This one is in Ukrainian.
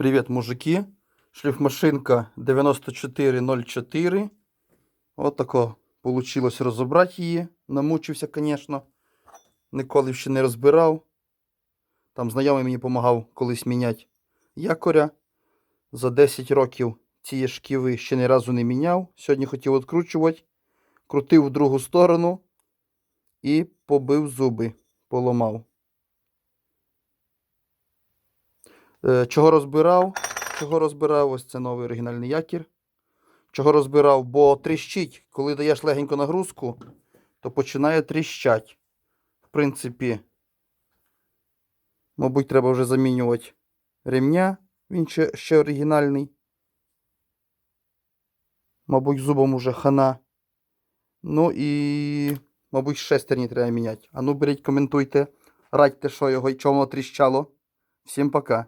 Привіт, мужики. Шліфмашинка 9404. От тако вийшло розібрати її. Намучився, звісно. Ніколи ще не розбирав. Там знайомий мені допомагав колись міняти якоря. За 10 років ці шківи ще ні разу не міняв. Сьогодні хотів відкручувати. Крутив в другу сторону і побив зуби, поламав. Чого розбирав? Чого розбирав? Ось це новий оригінальний якір. Чого розбирав? Бо тріщить, коли даєш легенько нагрузку, то починає тріщать. В принципі, мабуть, треба вже замінювати ремня. Він ще, ще оригінальний. Мабуть, зубом уже хана. Ну і, мабуть, шестерні треба міняти. А ну беріть, коментуйте, радьте, що його і чому тріщало. Всім пока.